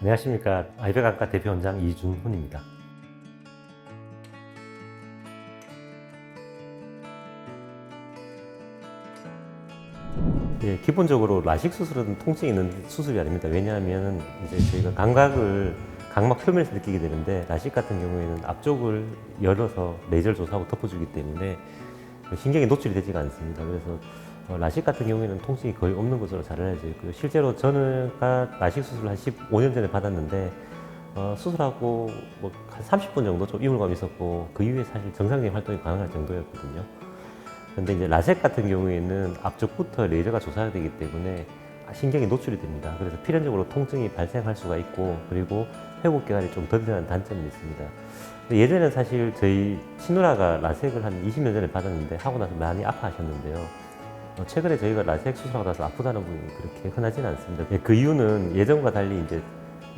안녕하십니까 아이백안과 대표원장 이준훈입니다. 예, 기본적으로 라식 수술은 통증이 있는 수술이 아닙니다. 왜냐하면 이제 저희가 감각을 각막 표면에서 느끼게 되는데 라식 같은 경우에는 앞쪽을 열어서 레이저를 조사하고 덮어주기 때문에 신경이 노출이 되지가 않습니다. 그래서 어, 라식 같은 경우에는 통증이 거의 없는 것으로 잘 알려져 있고요. 실제로 저는 가 라식 수술을 한 15년 전에 받았는데 어, 수술하고 뭐 한 30분 정도 좀 이물감이 있었고 그 이후에 사실 정상적인 활동이 가능할 정도였거든요. 근데 이제 라섹 같은 경우에는 앞쪽부터 레이저가 조사가 되기 때문에 신경이 노출이 됩니다. 그래서 필연적으로 통증이 발생할 수가 있고 그리고 회복 기간이 좀 더디는 단점이 있습니다. 예전에는 사실 저희 친누나가 라섹을 한 20년 전에 받았는데 하고 나서 많이 아파하셨는데요. 어, 최근에 저희가 라섹 수술하고 나서 아프다는 분이 그렇게 흔하지는 않습니다. 예, 그 이유는 예전과 달리 이제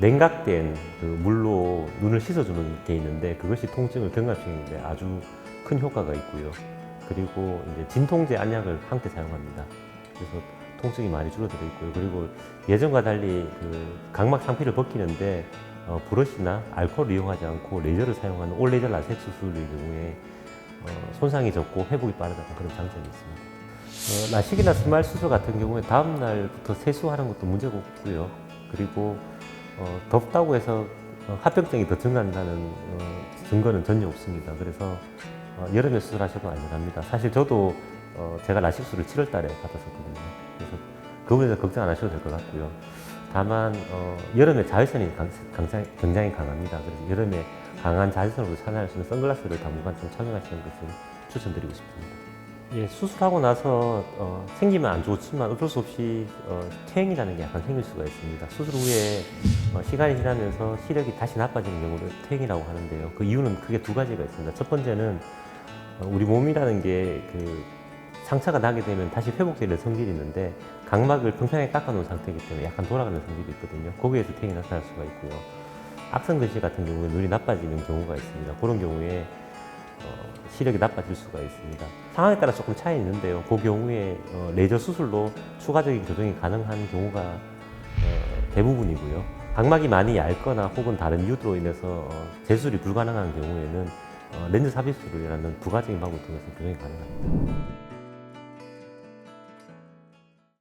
냉각된 그 물로 눈을 씻어주는 게 있는데 그것이 통증을 경감시키는데 아주 큰 효과가 있고요. 그리고 이제 진통제 안약을 함께 사용합니다. 그래서 통증이 많이 줄어들어 있고요. 그리고 예전과 달리 그 각막 상피를 벗기는데 어, 브러쉬나 알코올을 이용하지 않고 레이저를 사용하는 올 레이저 라섹 수술의 경우에 어, 손상이 적고 회복이 빠르다는 그런 장점이 있습니다. 어, 라식이나 스마일 수술 같은 경우에 다음 날부터 세수하는 것도 문제가 없고요. 그리고 어, 덥다고 해서 어, 합병증이 더 증가한다는 어, 증거는 전혀 없습니다. 그래서 어, 여름에 수술하셔도 안전합니다. 사실 저도 어, 제가 라식 수술을 7월 달에 받았었거든요. 그래서 그 부분에서 걱정 안 하셔도 될 것 같고요. 다만 어, 여름에 자외선이 강, 굉장히, 굉장히 강합니다. 그래서 여름에 강한 자외선으로 차단할 수 있는 선글라스를 당분간 좀 착용하시는 것을 추천드리고 싶습니다. 예, 수술하고 나서 어, 생기면 안 좋지만 어쩔 수 없이 어, 퇴행이라는 게 약간 생길 수가 있습니다. 수술 후에 어, 시간이 지나면서 시력이 다시 나빠지는 경우를 퇴행이라고 하는데요. 그 이유는 크게 두 가지가 있습니다. 첫 번째는 어, 우리 몸이라는 게 그 상처가 나게 되면 다시 회복되는 성질이 있는데 각막을 평평하게 깎아놓은 상태이기 때문에 약간 돌아가는 성질이 있거든요. 거기에서 퇴행이 나타날 수가 있고요. 악성 근시 같은 경우에 눈이 나빠지는 경우가 있습니다. 그런 경우에 어, 시력이 나빠질 수가 있습니다. 상황에 따라 조금 차이 있는데요. 그 경우에 어, 레이저 수술로 추가적인 교정이 가능한 경우가 어, 대부분이고요. 각막이 많이 얇거나 혹은 다른 이유로 인해서 어, 재수술이 불가능한 경우에는 어, 렌즈 삽입술이라는 부가적인 방법을 통해서 교정이 가능합니다.